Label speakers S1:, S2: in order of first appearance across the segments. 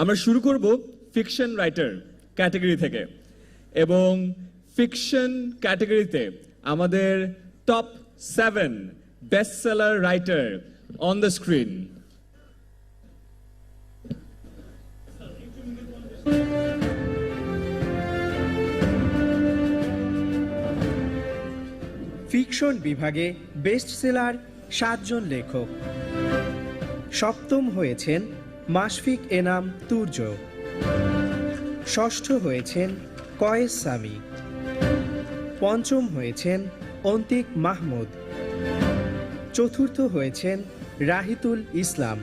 S1: আমরা শুরু করব ফিকশন রাইটার ক্যাটাগরি থেকে। এবং ফিকশন ক্যাটাগরিতে আমাদের top seven best seller writer on the screen
S2: fiction বিভাগে বেস্ট সেলার সাতজন লেখক। সপ্তম হয়েছেন মাশফিক এনাম তুর্য। ষষ্ঠ হয়েছেন কয়েস সামি। পঞ্চম হয়েছেন অন্তিক মাহমুদ। চতুর্থ হয়েছেন রাহিতুল ইসলাম।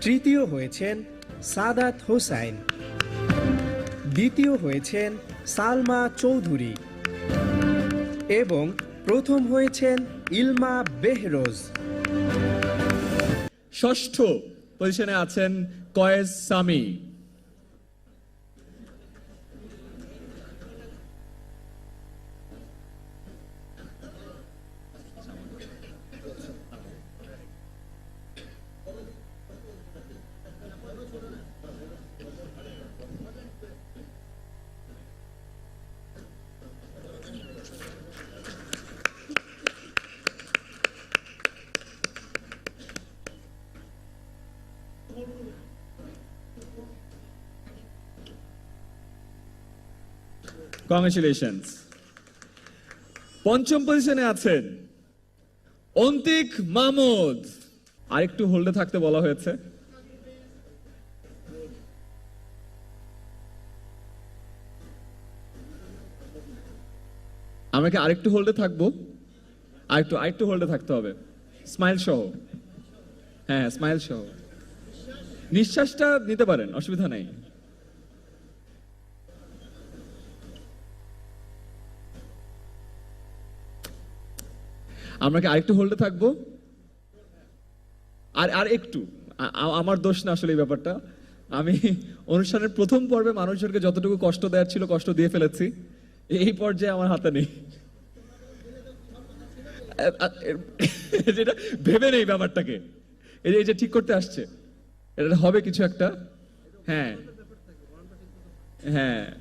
S2: তৃতীয় হয়েছেন সাদাত হোসাইন। দ্বিতীয় হয়েছেন সালমা চৌধুরী। এবং প্রথম হয়েছেন ইলমা বেহরোজ।
S1: ষষ্ঠ পজিশনে আছেন কয়েস সামি। কংগ্রেচুলেশনস পঞ্চম পজিশনে আছেন অন্তিক মাহমুদ। আরেকটু হোল্ডে থাকতে বলা হয়েছে। আমরা কি আরেকটু হোল্ডে থাকব? আরেকটু আরেকটু হোল্ডে থাকতে হবে। স্মাইল সহ। হ্যাঁ স্মাইল সহ। নিঃশ্বাসটা নিতে পারেন, অসুবিধা নাই। আমরা কি আরেকটু হোল্ডে থাকব? আর আর একটু। আমার দোষ না আসলে এই ব্যাপারটা। আমি অনুষ্ঠানের প্রথম পর্বে মানুষজনকে যতটুকু কষ্ট দেওয়ার ছিল, কষ্ট দিয়ে ফেলেছি। এই পর্যায়ে আমার হাতে নেই। যেটা ভেবে নেই ব্যাপারটাকে। এই যে ঠিক করতে আসছে। এটা হবে কিছু একটা। হ্যাঁ। হ্যাঁ।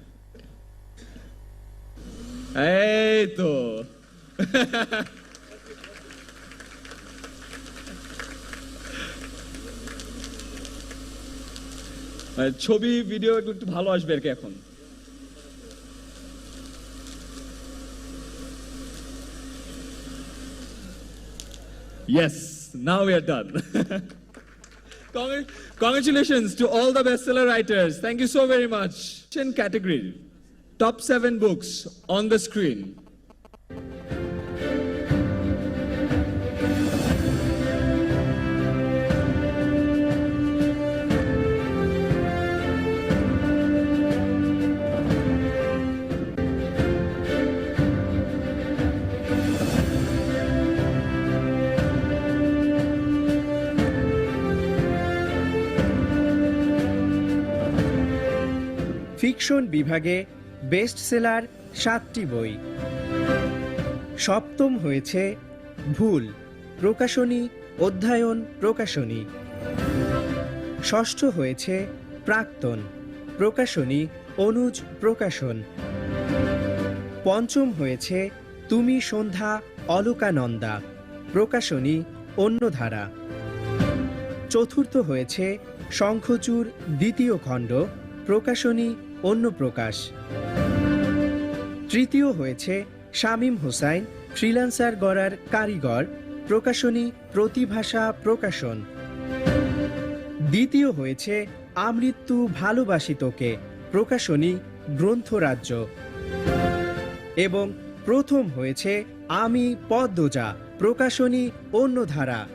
S1: এই তো। ছবি ভিডিও একটু একটু ভালো আসবে আর এখন Yes, now we are done. Congr- Congratulations to all the bestseller writers. Thank you so very much. In category, top seven books on the screen.
S2: Fiction বিভাগে বেস্ট সেলার সাতটি বই। সপ্তম হয়েছে ভুল, প্রকাশনী, অধ্যায়ন, প্রকাশনী। ষষ্ঠ হয়েছে প্রাক্তন, প্রকাশনী, অনুজ প্রকাশন। পঞ্চম হয়েছে তুমি সন্ধ্যা অলোকানন্দা, প্রকাশনী, অন্যধারা। চতুর্থ হয়েছে শঙ্খচূড় দ্বিতীয় খণ্ড, প্রকাশনী অন্য প্রকাশ। তৃতীয় হয়েছে শামীম হোসাইন, ফ্রিল্যান্সার গড়ার কারিগর, প্রকাশনী প্রতিভাষা প্রকাশন। দ্বিতীয় হয়েছে আমৃত্যু ভালোবাসি তোকে প্রকাশনী গ্রন্থরাজ্য। এবং প্রথম হয়েছে আমি পদ্মজা, প্রকাশনী অন্যধারা।